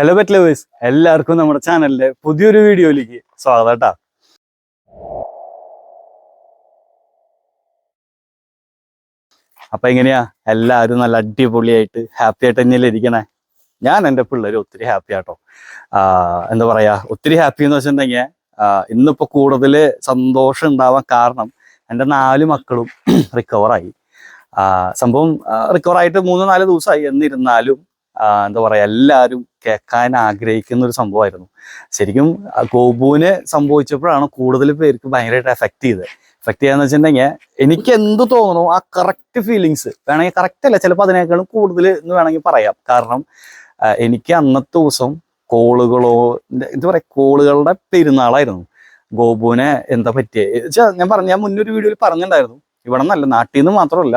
Hello bet lovers എല്ലാവർക്കും നമ്മുടെ ചാനലിലെ പുതിയൊരു വീഡിയോയിലേക്ക് സ്വാഗതം കേട്ടോ അപ്പൊ എങ്ങനെയാ? എല്ലാവരും നല്ല അടിപൊളിയായിട്ട് ഹാപ്പി ആയിട്ട് തന്നെയല്ലേ ഇരിക്കണേ? ഞാൻ എന്റെ പിള്ളേർ ഒത്തിരി ഹാപ്പി ആട്ടോ. എന്താ പറയാ? ഒത്തിരി ഹാപ്പി എന്ന് വെച്ചിട്ടുണ്ടെങ്കിൽ ഇന്നിപ്പോ കൂടുതൽ സന്തോഷം ഉണ്ടാവാൻ കാരണം എന്റെ നാല് മക്കളും റിക്കവറായി സംഭവം റിക്കവറായിട്ട് മൂന്ന് നാല് ദിവസമായി. എന്നിരുന്നാലും എന്താ പറയാ എല്ലാവരും കേൾക്കാൻ ആഗ്രഹിക്കുന്ന ഒരു സംഭവമായിരുന്നു. ശരിക്കും ഗോപുവിന് സംഭവിച്ചപ്പോഴാണ് കൂടുതൽ പേർക്ക് ഭയങ്കരമായിട്ട് എഫക്ട് ചെയ്തത്. എഫക്ട് ചെയ്യാന്ന് വെച്ചിട്ടുണ്ടെങ്കിൽ എനിക്ക് എന്ത് തോന്നണോ ആ കറക്റ്റ് ഫീലിങ്സ് വേണമെങ്കിൽ കറക്റ്റ് അല്ല ചിലപ്പോൾ അതിനേക്കാളും കൂടുതൽ എന്ന് വേണമെങ്കിൽ പറയാം. കാരണം എനിക്ക് അന്നത്തെ ദിവസം കോളുകളോ എന്താ പറയാ കോളുകളുടെ പെരുന്നാളായിരുന്നു. ഗോപുവിനെ എന്താ പറ്റിയ? ഞാൻ പറഞ്ഞു ഞാൻ മുന്നൊരു വീഡിയോയിൽ പറഞ്ഞിട്ടുണ്ടായിരുന്നു. ഇവിടെ നിന്നല്ല നാട്ടിൽ നിന്ന് മാത്രമല്ല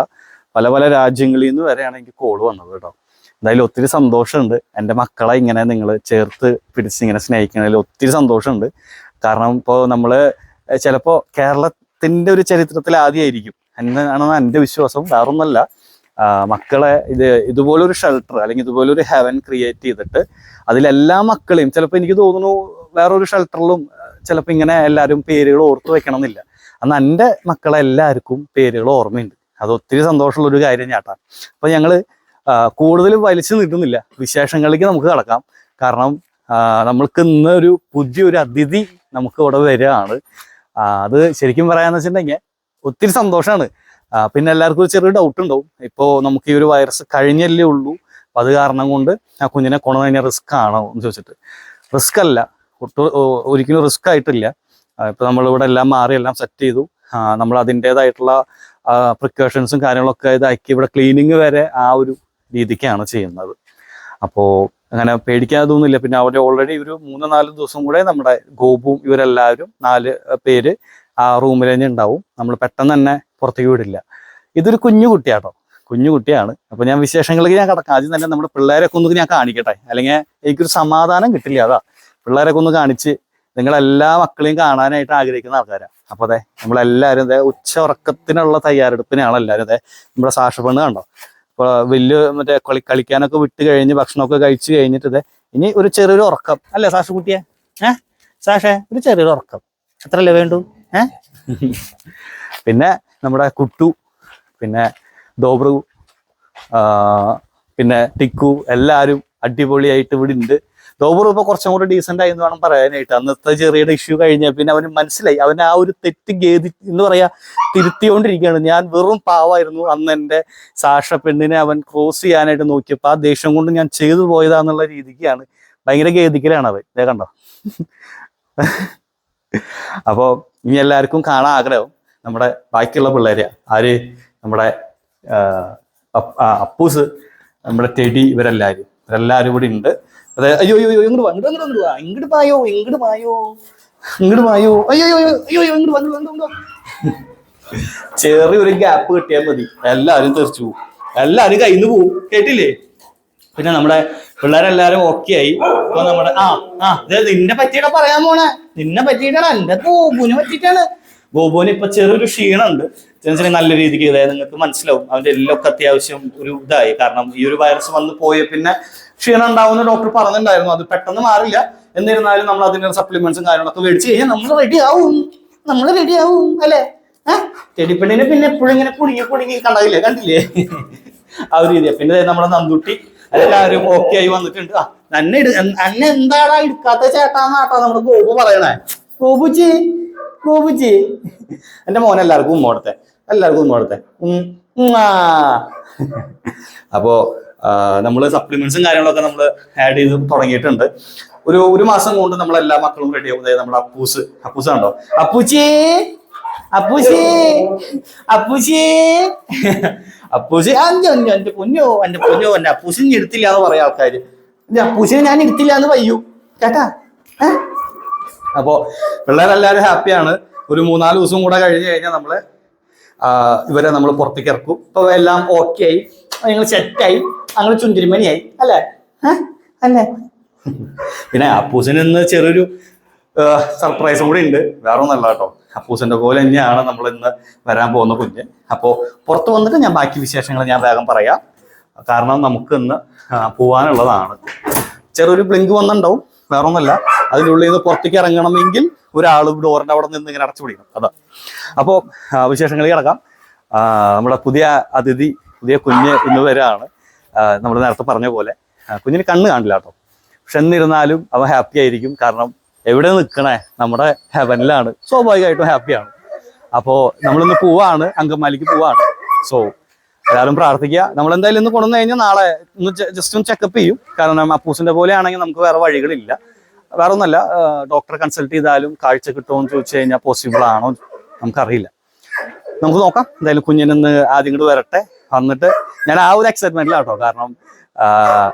പല പല രാജ്യങ്ങളിൽ നിന്ന് വരെയാണ് എനിക്ക് കോൾ വന്നത് കേട്ടോ. എന്തായാലും ഒത്തിരി സന്തോഷമുണ്ട്. എന്റെ മക്കളെ ഇങ്ങനെ നിങ്ങൾ ചേർത്ത് പിടിച്ച് ഇങ്ങനെ സ്നേഹിക്കുന്നതിൽ ഒത്തിരി സന്തോഷമുണ്ട്. കാരണം ഇപ്പോൾ നമ്മൾ ചിലപ്പോൾ കേരളത്തിന്റെ ഒരു ചരിത്രത്തിൽ ആദ്യമായിരിക്കും. എന്നാണ് എന്റെ വിശ്വാസം. വേറൊന്നല്ല മക്കളെ ഇത് ഇതുപോലൊരു ഷെൽട്ടർ അല്ലെങ്കിൽ ഇതുപോലൊരു ഹെവൻ ക്രിയേറ്റ് ചെയ്തിട്ട് അതിലെല്ലാ മക്കളെയും ചിലപ്പോൾ എനിക്ക് തോന്നുന്നു വേറൊരു ഷെൽട്ടറിലും ചിലപ്പോൾ ഇങ്ങനെ എല്ലാവരും പേരുകൾ ഓർത്ത് വെക്കണം എന്നില്ല അന്ന് എന്റെ മക്കളെ എല്ലാവർക്കും പേരുകൾ ഓർമ്മയുണ്ട്. അത് ഒത്തിരി സന്തോഷമുള്ള ഒരു കാര്യം ചേട്ടാ അപ്പം ഞങ്ങൾ ആ, കൂടുതൽ വലിച്ചു നീട്ടുന്നില്ല. വിശേഷങ്ങളിലേക്ക് നമുക്ക് കടക്കാം. കാരണം നമ്മൾക്ക് ഇന്ന് ഒരു പുതിയൊരു അതിഥി നമുക്ക് ഇവിടെ വരികയാണ്. അത് ശരിക്കും പറയാന്ന് വെച്ചിട്ടുണ്ടെങ്കിൽ ഒത്തിരി സന്തോഷമാണ് പിന്നെ എല്ലാവർക്കും ഒരു ചെറിയ ഡൗട്ട് ഉണ്ടാവും. ഇപ്പോൾ നമുക്ക് ഈ ഒരു വൈറസ് കഴിഞ്ഞല്ലേ ഉള്ളൂ. അപ്പൊ അത് കാരണം കൊണ്ട് ആ കുഞ്ഞിനെ കൊണ്ടു കഴിഞ്ഞാൽ റിസ്ക് ആണോ എന്ന് ചോദിച്ചിട്ട്. റിസ്ക് അല്ല. ഒരിക്കലും റിസ്ക് ആയിട്ടില്ല. ഇപ്പം നമ്മളിവിടെ എല്ലാം മാറി എല്ലാം സെറ്റ് ചെയ്തു. നമ്മൾ അതിന്റെതായിട്ടുള്ള പ്രിക്കോഷൻസും കാര്യങ്ങളൊക്കെ ഇതാക്കി. ഇവിടെ ക്ലീനിങ് വരെ ആ ഒരു രീതിക്കാണ് ചെയ്യുന്നത്. അപ്പോൾ അങ്ങനെ പേടിക്കാതൊന്നുമില്ല. പിന്നെ അവർ ഓൾറെഡി ഒരു മൂന്ന് നാല് ദിവസം കൂടെ നമ്മുടെ ഗോപുവും ഇവരെല്ലാവരും നാല് പേര് ആ റൂമിൽ തന്നെ ഉണ്ടാവും. നമ്മൾ പെട്ടെന്ന് തന്നെ പുറത്തേക്ക് വിടില്ല. ഇതൊരു കുഞ്ഞു കുട്ടിയാട്ടോ. കുഞ്ഞു കുട്ടിയാണ്. അപ്പൊ ഞാൻ വിശേഷങ്ങളിലേക്ക് ഞാൻ കിടക്കാം. ആദ്യം തന്നെ നമ്മുടെ പിള്ളേരൊക്കെ ഒന്ന് ഞാൻ കാണിക്കട്ടെ. അല്ലെങ്കിൽ എനിക്കൊരു സമാധാനം കിട്ടില്ല. അതാ. പിള്ളേരൊക്കെ ഒന്ന് കാണിച്ച് നിങ്ങളെല്ലാ മക്കളെയും കാണാനായിട്ട് ആഗ്രഹിക്കുന്ന ആൾക്കാരാണ് അപ്പൊ അതെ നമ്മളെല്ലാവരും ഉച്ച ഉറക്കത്തിനുള്ള തയ്യാറെടുപ്പിനാണ് എല്ലാവരും അതെ നമ്മുടെ സാക്ഷപ്പെണ്ണ് കണ്ടോ? ഇപ്പൊ വലിയ മറ്റേ കളി കളിക്കാനൊക്കെ വിട്ട് കഴിഞ്ഞ് ഭക്ഷണമൊക്കെ കഴിച്ചു കഴിഞ്ഞിട്ട് ഇനി ഒരു ചെറിയൊരു ഉറക്കം. അല്ലേ സാഷു കുട്ടിയെ? ഏഹ് സാഷേ ഒരു ചെറിയൊരു ഉറക്കം. അത്രല്ലേ വേണ്ടു? ഏഹ് പിന്നെ നമ്മുടെ കുട്ടു പിന്നെ ദോബ്രു പിന്നെ ടിക്കു എല്ലാവരും അടിപൊളിയായിട്ട് ഇവിടെ ഉണ്ട് ദോബർ ഇപ്പൊ കുറച്ചും കൂടി ഡീസെന്റ് ആയി എന്ന് വേണം പറയാനായിട്ട്. അന്നത്തെ ചെറിയുടെ ഇഷ്യൂ കഴിഞ്ഞ പിന്നെ അവന് മനസ്സിലായി. അവൻ ആ ഒരു തെറ്റ് ഗേദി എന്ന് പറയാ തിരുത്തിക്കൊണ്ടിരിക്കുകയാണ്. ഞാൻ വെറും പാവായിരുന്നു. അന്ന് എന്റെ സാക്ഷ പെണ്ണിനെ അവൻ ക്രോസ് ചെയ്യാനായിട്ട് നോക്കിയപ്പോൾ ആ ദേഷ്യം കൊണ്ട് ഞാൻ ചെയ്തു പോയതാന്നുള്ള രീതിക്കാണ് ഭയങ്കര ഗേദിക്കലാണ് അവൻ. ഇതേ കണ്ടോ? അപ്പോൾ ഇനി എല്ലാവർക്കും കാണാൻ ആഗ്രഹം. നമ്മുടെ ബാക്കിയുള്ള പിള്ളേരെ ആര്? നമ്മുടെ അപ്പൂസ് നമ്മുടെ ടെടി ഇവരെല്ലാരും. ഇവരെല്ലാരും ഇവിടെ ഉണ്ട്. അതെ അയ്യോ അയ്യോ ഇങ്ങോട്ട് വന്നു ഇങ്ങോട്ട് ഇങ്ങോട്ട് ഇങ്ങോട്ട് പായോ ഇങ്ങോട്ട് പായോ ഇങ്ങോട്ട് പായോ അയ്യോ അയ്യോ അയ്യോ ഇങ്ങോട്ട് വന്നു വന്നു വന്നു. ചെറിയൊരു ഗ്യാപ്പ് കിട്ടിയാൽ മതി. എല്ലാവരും തെറിച്ചു പോകും എല്ലാവരും കയ്യിൽ പോവും. കേട്ടില്ലേ? പിന്നെ നമ്മുടെ പിള്ളേരെല്ലാരും ഓക്കെ ആയി. ഇപ്പൊ നമ്മുടെ ആ ആ നിന്നെ പറ്റിയിട്ടാ പറയാൻ പോണേ. നിന്നെ പറ്റിയിട്ടാണ് എന്റെ പോകുന്നു പറ്റിയിട്ടാണ്. ഗോപുവിന് ഇപ്പൊ ചെറിയൊരു ക്ഷീണമുണ്ട്. ചെറിയ നല്ല രീതിക്ക് ഇതായത് നിങ്ങൾക്ക് മനസ്സിലാവും. അവന്റെ എല്ലൊക്കെ അത്യാവശ്യം ഒരു ഇതായി. കാരണം ഈ ഒരു വൈറസ് വന്ന് പോയ പിന്നെ ക്ഷീണം ഉണ്ടാവുന്ന ഡോക്ടർ പറഞ്ഞിട്ടുണ്ടായിരുന്നു. അത് പെട്ടെന്ന് മാറില്ല. എന്നിരുന്നാലും നമ്മൾ അതിന്റെ സപ്ലിമെന്റ്സും കാര്യങ്ങളൊക്കെ മേടിച്ച് കഴിഞ്ഞാൽ നമ്മൾ റെഡി ആവും. നമ്മൾ റെഡി ആവും. അല്ലേ? ഏഹ് പിന്നെ എപ്പോഴും ഇങ്ങനെ കുടുങ്ങി കുടുങ്ങി കണ്ടായില്ലേ? കണ്ടില്ലേ? ആ ഒരു രീതിയാ. പിന്നെ നമ്മുടെ നന്ദുട്ടി എല്ലാവരും ഓക്കെ ആയി വന്നിട്ടുണ്ട്. ആ അന്നെ ഇട്. അന്നെ എന്താടാ എടുക്കാത്ത ചേട്ടാന്നാട്ടാ നമ്മുടെ ഗോപു പറയണേ? ഗോപുജി ഗോപുജി. എന്റെ മോൻ എല്ലാവർക്കും ഉമ്മ കൊടുത്തെ. എല്ലാവർക്കും ഉമ്മ കൊടുത്തെ. ഉം, ഉം, അപ്പോ നമ്മൾ സപ്ലിമെന്റ്സും കാര്യങ്ങളൊക്കെ നമ്മൾ ആഡ് ചെയ്ത് തുടങ്ങിയിട്ടുണ്ട്. ഒരു ഒരു മാസം കൊണ്ട് നമ്മൾ എല്ലാ മക്കളും റെഡി ആവും. നമ്മുടെ അപ്പൂസ്. അപ്പൂസ് കണ്ടോ? അപ്പൂച്ചി. അപ്പൂച്ചി. അപ്പൂച്ചി. അപ്പൂച്ചി. അഞ്ചോ അഞ്ചോ എന്റെ പൊന്നോ എന്റെ പൊന്നോ എന്റെ അപ്പൂസിനെ എടുത്തില്ല എന്ന് പറയാം അപ്പൂസിനെ ഞാൻ എടുത്തില്ല എന്ന് പയ്യൂ കേട്ടാ ഏ? അപ്പോ പിള്ളേരെല്ലാവരും ഹാപ്പിയാണ്. ഒരു മൂന്നാൽ ദിവസം കൂടെ കഴിഞ്ഞ് കഴിഞ്ഞാൽ നമ്മൾ ഇവരെ നമ്മൾ പുറത്തേക്ക് ഇറക്കും. ഇപ്പോൾ എല്ലാം ഓക്കെ ആയി. ഞങ്ങൾ സെറ്റായി അങ്ങനെ ചുന്തിരിമണിയായി. അല്ലേ? അല്ലേ? പിന്നെ അപ്പൂസിന് ഇന്ന് ചെറിയൊരു സർപ്രൈസും കൂടി ഉണ്ട്. വേറെ ഒന്നല്ല കേട്ടോ. അപ്പൂസിന്റെ പോലെ തന്നെയാണ് നമ്മൾ ഇന്ന് വരാൻ പോകുന്ന കുഞ്ഞ്. അപ്പോൾ പുറത്ത് വന്നിട്ട് ഞാൻ ബാക്കി വിശേഷങ്ങൾ ഞാൻ വേഗം പറയാം. കാരണം നമുക്ക് ഇന്ന് പോവാനുള്ളതാണ്. ചെറിയൊരു ബ്ലിങ്ക് വന്നിട്ടുണ്ടാവും. വേറെ ഒന്നല്ല അതിന്റെ ഉള്ളിൽ നിന്ന് പുറത്തേക്ക് ഇറങ്ങണമെങ്കിൽ ഒരാൾ ഡോറിന്റെ അവിടെ നിന്ന് ഇങ്ങനെ അടച്ചു പിടിക്കണം. അതാ. അപ്പോൾ വിശേഷങ്ങളിൽ കിടക്കാം. നമ്മുടെ പുതിയ അതിഥി പുതിയ കുഞ്ഞ് ഇന്ന് വരാണ് നമ്മൾ നേരത്തെ പറഞ്ഞ പോലെ കുഞ്ഞിന് കണ്ണ് കാണില്ല കേട്ടോ. പക്ഷെ എന്നിരുന്നാലും അവൻ ഹാപ്പി ആയിരിക്കും. കാരണം എവിടെ നിൽക്കണേ? നമ്മുടെ ഹെവനിലാണ് സ്വാഭാവികമായിട്ടും ഹാപ്പിയാണ് അപ്പോൾ നമ്മളിന്ന് പോവാണ്. അങ്കമാലിക്ക് പോവാണ്. സോ എല്ലാവരും പ്രാർത്ഥിക്കുക. നമ്മൾ എന്തായാലും ഇന്ന് കൊണ്ടുവന്നു കഴിഞ്ഞാൽ നാളെ ഒന്ന് ജസ്റ്റ് ഒന്ന് ചെക്കപ്പ് ചെയ്യും. കാരണം അപ്പൂസിന്റെ പോലെ ആണെങ്കിൽ നമുക്ക് വേറെ വഴികളില്ല. വേറെ ഒന്നല്ല ഡോക്ടറെ കൺസൾട്ട് ചെയ്താലും കാഴ്ച കിട്ടുമോ എന്ന് ചോദിച്ചു കഴിഞ്ഞാൽ പോസിബിൾ ആണോ നമുക്കറിയില്ല. നമുക്ക് നോക്കാം എന്തായാലും കുഞ്ഞിനൊന്ന് ആദ്യം ഇങ്ങോട്ട് വരട്ടെ. വന്നിട്ട് ഞാൻ ആ ഒരു എക്സൈറ്റ്മെന്റിലാണ് എക്സൈറ്റ്മെന്റിലാട്ടോ കാരണം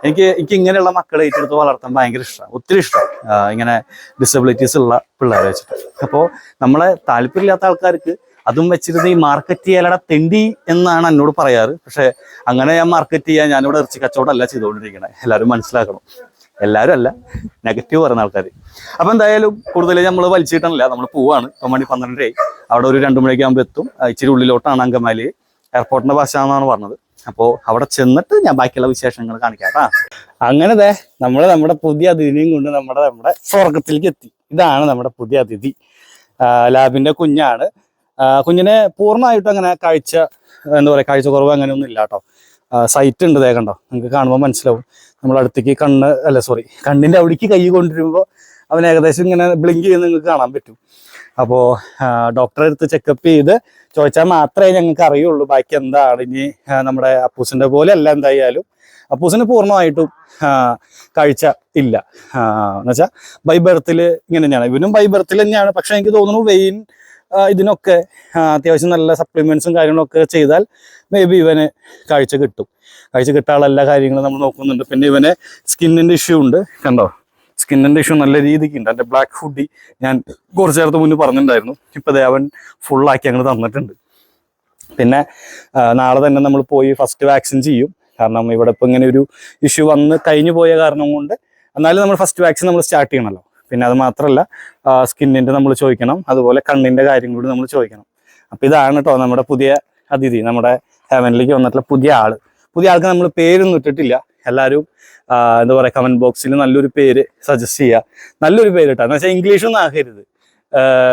എനിക്ക് എനിക്ക് ഇങ്ങനെയുള്ള മക്കളെ ഏറ്റെടുത്ത് വളർത്താൻ ഭയങ്കര ഇഷ്ടമാണ് ഒത്തിരി ഇഷ്ടം. ഇങ്ങനെ ഡിസബിലിറ്റീസ് ഉള്ള പിള്ളേരെ വെച്ചിട്ട്. അപ്പോൾ നമ്മളെ താല്പര്യമില്ലാത്ത ആൾക്കാർക്ക് അതും വെച്ചിരുന്ന് ഈ മാർക്കറ്റ് ചെയ്യാലട തെണ്ടി എന്നാണ് എന്നോട് പറയാറ്. പക്ഷെ അങ്ങനെ ഞാൻ മാർക്കറ്റ് ചെയ്യാൻ ഞാനിവിടെ ഇറച്ചി കച്ചവടമല്ല ചെയ്തുകൊണ്ടിരിക്കണേ. എല്ലാവരും മനസ്സിലാക്കണം. എല്ലാവരും അല്ല. നെഗറ്റീവ് പറയുന്ന ആൾക്കാർ അപ്പം എന്തായാലും കൂടുതൽ നമ്മൾ വലിച്ചിട്ടല്ല നമ്മൾ പോവാണ്. ഇപ്പം മണി പന്ത്രണ്ടരയായി. അവിടെ ഒരു രണ്ടു മണിയൊക്കെ ആകുമ്പോൾ എത്തും. ഇച്ചിരി ഉള്ളിലോട്ടാണ് അങ്കമാലി. എയർപോർട്ടിന്റെ ഭാഷ എന്നാണ് പറഞ്ഞത്. അപ്പോൾ അവിടെ ചെന്നിട്ട് ഞാൻ ബാക്കിയുള്ള വിശേഷങ്ങൾ കാണിക്കാം കേട്ടാ. അങ്ങനെ ദേ നമ്മൾ നമ്മുടെ പുതിയ അതിഥിനെയും കൊണ്ട് നമ്മുടെ നമ്മുടെ സ്വർഗത്തിലേക്ക് എത്തി. ഇതാണ് നമ്മുടെ പുതിയ അതിഥി. ലാബിന്റെ കുഞ്ഞാണ്. കുഞ്ഞിനെ പൂർണമായിട്ടും അങ്ങനെ കാഴ്ച എന്താ പറയുക കാഴ്ച കുറവ് അങ്ങനെയൊന്നും ഇല്ല കേട്ടോ. സൈറ്റ് ഉണ്ട് ദേ കണ്ടോ? നിങ്ങൾക്ക് കാണുമ്പോൾ മനസ്സിലാവും. നമ്മൾ അടുത്തേക്ക് കണ്ണ് അല്ല സോറി കണ്ണിന്റെ അവിടേക്ക് കൈ കൊണ്ടുവരുമ്പോൾ അവൻ ഏകദേശം ഇങ്ങനെ ബ്ലിങ്ക് ചെയ്യുന്ന നിങ്ങൾക്ക് കാണാൻ പറ്റും. അപ്പോൾ ഡോക്ടറെ അടുത്ത് ചെക്കപ്പ് ചെയ്ത് ചോദിച്ചാൽ മാത്രമേ ഞങ്ങൾക്ക് അറിയുള്ളൂ. ബാക്കി എന്താണ് ഇനി നമ്മുടെ അപ്പൂസിന്റെ പോലെ അല്ല എന്തായാലും. അപ്പൂസിന് പൂർണമായിട്ടും കഴിച്ച കാഴ്ച ഇല്ല. എന്നുവെച്ചാൽ ബൈ ബർത്തിൽ ഇങ്ങനെ തന്നെയാണ്. ഇവനും ബൈ ബർത്തിൽ തന്നെയാണ്. പക്ഷേ എനിക്ക് തോന്നുന്നു വെയിൻ ഇതിനൊക്കെ അത്യാവശ്യം നല്ല സപ്ലിമെന്റ്സും കാര്യങ്ങളൊക്കെ ചെയ്താൽ മേ ബി ഇവന് കാഴ്ച കിട്ടും. കാഴ്ച കിട്ടാനുള്ള എല്ലാ കാര്യങ്ങളും നമ്മൾ നോക്കുന്നുണ്ട്. പിന്നെ ഇവന് സ്കിന്നിന്റെ ഇഷ്യൂ ഉണ്ട്. കണ്ടോ? സ്കിന്നിന്റെ ഇഷ്യൂ നല്ല രീതിക്ക് ഉണ്ട്. എന്റെ ബ്ലാക്ക് ഫുഡി ഞാൻ കുറച്ച് നേരത്തെ മുന്നേ പറഞ്ഞിട്ടുണ്ടായിരുന്നു. ഇപ്പൊ അതേ അവൻ ഫുള്ളാക്കി അങ്ങനെ തന്നിട്ടുണ്ട്. പിന്നെ നാളെ തന്നെ നമ്മൾ പോയി ഫസ്റ്റ് വാക്സിൻ ചെയ്യും. കാരണം ഇവിടെ ഇപ്പൊ ഇങ്ങനെ ഒരു ഇഷ്യൂ വന്ന് കഴിഞ്ഞു പോയ കാരണം കൊണ്ട് എന്നാലും നമ്മൾ ഫസ്റ്റ് വാക്സിൻ നമ്മൾ സ്റ്റാർട്ട് ചെയ്യണമല്ലോ പിന്നെ അത് മാത്രമല്ല സ്കിന്നിന്റെ നമ്മൾ ചോദിക്കണം അതുപോലെ കണ്ണിന്റെ കാര്യം കൂടി നമ്മൾ ചോദിക്കണം. അപ്പം ഇതാണ് കേട്ടോ നമ്മുടെ പുതിയ അതിഥി നമ്മുടെ ഹെവനിലേക്ക് വന്നിട്ടുള്ള പുതിയ ആൾ പുതിയ ആൾക്ക് നമ്മൾ പേരൊന്നും ഇട്ടിട്ടില്ല. എല്ലാവരും എന്താ പറയുക കമന്റ് ബോക്സിൽ നല്ലൊരു പേര് സജസ്റ്റ് ചെയ്യുക നല്ലൊരു പേര് ഇട്ടാ എന്ന് വെച്ചാൽ ഇംഗ്ലീഷൊന്നും ആകരുത്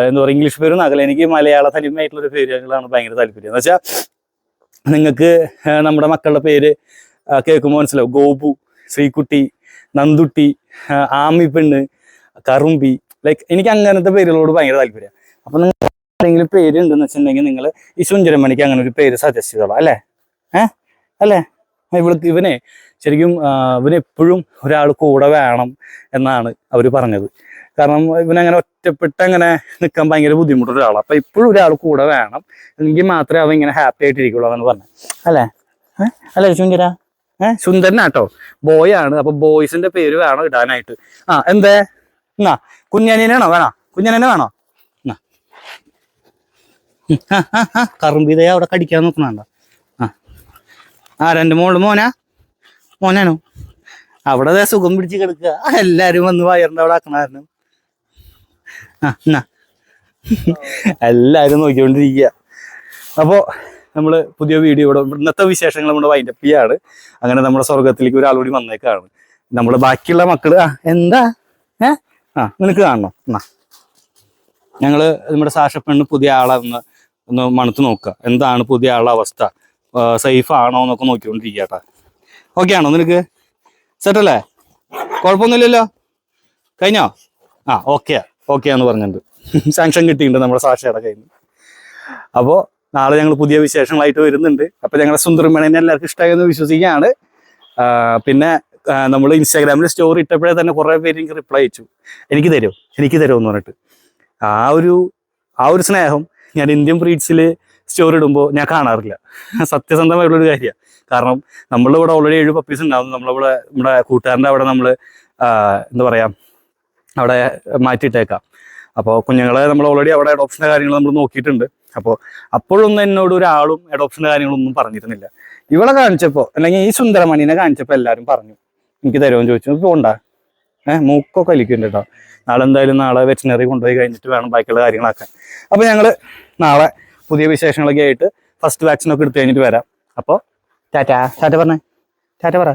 എന്താ പറയുക ഇംഗ്ലീഷ് പേരൊന്നും ആകില്ല എനിക്ക് മലയാള തനിമയായിട്ടുള്ളൊരു പേരുകളാണ് ഭയങ്കര താല്പര്യം. എന്ന് വെച്ചാൽ നിങ്ങൾക്ക് നമ്മുടെ മക്കളുടെ പേര് കേൾക്കുമ്പോൾ മനസ്സിലാവും. ഗോപു ശ്രീകുട്ടി നന്ദുട്ടി ആമി പെണ്ണ് കറുമ്പി ലൈക്ക് എനിക്ക് അങ്ങനത്തെ പേരുകളോട് ഭയങ്കര താല്പര്യം. അപ്പൊ നിങ്ങൾ എന്തെങ്കിലും പേര് ഉണ്ടെന്ന് വെച്ചിട്ടുണ്ടെങ്കിൽ നിങ്ങൾ ഈ സുഞ്ചരമണിക്ക് അങ്ങനെ ഒരു പേര് സജസ്റ്റ് ചെയ്തോളാം അല്ലേ? ഏഹ് അല്ലേ? ഇവിടെ ഇവനെ ശരിക്കും ആ, ഇവന് എപ്പോഴും ഒരാൾ കൂടെ വേണം എന്നാണ് അവർ പറഞ്ഞത്. കാരണം ഇവനങ്ങനെ ഒറ്റപ്പെട്ട് അങ്ങനെ നിൽക്കാൻ ഭയങ്കര ബുദ്ധിമുട്ടുള്ള ഒരാളാണ് അപ്പൊ ഇപ്പോഴും ഒരാൾ കൂടെ വേണം എങ്കിൽ മാത്രമേ അവൻ ഇങ്ങനെ ഹാപ്പി ആയിട്ടിരിക്കുള്ളൂ എന്നാണ് പറഞ്ഞത്. അല്ലേ? അല്ലേ സുന്ദര ഏഹ് സുന്ദരനാട്ടോ. ബോയ് ആണ്. അപ്പൊ ബോയ്സിന്റെ പേര് വേണം ഇടാനായിട്ട്. ആ എന്തേ? എന്നാ കുഞ്ഞനെ വേണോ? കുഞ്ഞനെ വേണോ? എന്നാ. കറുമ്പിതയെ അവിടെ കടിക്കാൻ നോക്കണണ്ട ആ. രണ്ട് മോൾ മോനാ? മോനാണോ? അവിടെ അതെ സുഖം പിടിച്ച് കിടക്കുക. എല്ലാരും വന്ന് വയറിന്റെ അവിടെ ആക്കണായിരുന്നു എല്ലാരും നോക്കിക്കൊണ്ടിരിക്കുക. അപ്പോ നമ്മൾ പുതിയ വീഡിയോ ഇവിടെ ഇന്നത്തെ വിശേഷങ്ങൾ നമ്മുടെ വൈൻഡപ്പ് ചെയ്യാണ്. അങ്ങനെ നമ്മുടെ സ്വർഗത്തിലേക്ക് ഒരാൾ കൂടി വന്നേക്കാണ്. നമ്മൾ ബാക്കിയുള്ള മക്കൾ എന്താ? ഏ? ആ നിനക്ക് കാണണം? എന്നാ. ഞങ്ങൾ നമ്മുടെ സാഷപ്പെണ്ണ് പുതിയ ആളെ ഒന്ന് ഒന്ന് മണത്ത് നോക്കുക. എന്താണ് പുതിയ ആളുടെ അവസ്ഥ? സേഫ് ആണോ എന്നൊക്കെ നോക്കിക്കൊണ്ടിരിക്കുക കേട്ടാ. ഓക്കെ ആണോ നിനക്ക്? സെറ്റല്ലേ കുഴപ്പമൊന്നുമില്ലല്ലോ? കഴിഞ്ഞോ? ആ ഓക്കെ ഓക്കെ എന്ന് പറഞ്ഞിട്ടുണ്ട്. സാങ്ഷൻ കിട്ടിയിട്ടുണ്ട് നമ്മുടെ സാക്ഷയുടെ കയ്യിൽ നിന്ന്. അപ്പോൾ നാളെ ഞങ്ങൾ പുതിയ വിശേഷങ്ങളായിട്ട് വരുന്നുണ്ട്. അപ്പോൾ ഞങ്ങളുടെ സുന്ദരമേണനെ എല്ലാവർക്കും ഇഷ്ടമായി എന്ന് വിശ്വസിക്കുകയാണ് പിന്നെ നമ്മൾ ഇൻസ്റ്റാഗ്രാമിൽ സ്റ്റോറി ഇട്ടപ്പോഴേ തന്നെ കുറേ പേര് എനിക്ക് റിപ്ലൈ അയച്ചു. എനിക്ക് തരുമോ എനിക്ക് തരുമോ എന്ന് പറഞ്ഞിട്ട്. ആ ഒരു ആ ഒരു സ്നേഹം ഞാൻ ഇന്ത്യൻ ബ്രീഡ്സിൽ സ്റ്റോറി ഇടുമ്പോൾ ഞാൻ കാണാറില്ല. സത്യസന്ധമായിട്ടുള്ളൊരു കാര്യമാണ് കാരണം നമ്മളിവിടെ ഓൾറെഡി ഏഴ് പപ്പീസ് ഉണ്ടാവും. നമ്മളിവിടെ നമ്മുടെ കൂട്ടുകാരന്റെ അവിടെ നമ്മൾ എന്താ പറയുക അവിടെ മാറ്റിയിട്ടേക്കാം. അപ്പോൾ കുഞ്ഞുങ്ങളെ നമ്മൾ ഓൾറെഡി അവിടെ അഡോപ്ഷന്റെ കാര്യങ്ങൾ നമ്മൾ നോക്കിയിട്ടുണ്ട്. അപ്പോൾ അപ്പോഴൊന്നും എന്നോട് ഒരാളും അഡോപ്ഷന്റെ കാര്യങ്ങളൊന്നും പറഞ്ഞിരുന്നില്ല. ഇവളെ കാണിച്ചപ്പോൾ അല്ലെങ്കിൽ ഈ സുന്ദരമണിനെ കാണിച്ചപ്പോൾ എല്ലാവരും പറഞ്ഞു. എനിക്ക് തരുമെന്ന് ചോദിച്ചു. പോണ്ട ഏഹ് മൂക്കൊക്കെ വലിക്കുന്നുണ്ട് കേട്ടോ നാളെ എന്തായാലും നാളെ വെറ്റിനറി കൊണ്ടുപോയി കഴിഞ്ഞിട്ട് വേണം ബാക്കിയുള്ള കാര്യങ്ങളാക്കാൻ. അപ്പോൾ ഞങ്ങൾ നാളെ പുതിയ വിശേഷങ്ങളൊക്കെ ആയിട്ട് ഫസ്റ്റ് വാക്സിനൊക്കെ എടുത്തു കഴിഞ്ഞിട്ട് വരാം. അപ്പോൾ ടാറ്റ. ടാറ്റ പറഞ്ഞേ. ടാറ്റ പറ.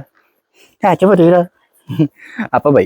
ടാറ്റ പറയൂല അപ്പൊ ബൈ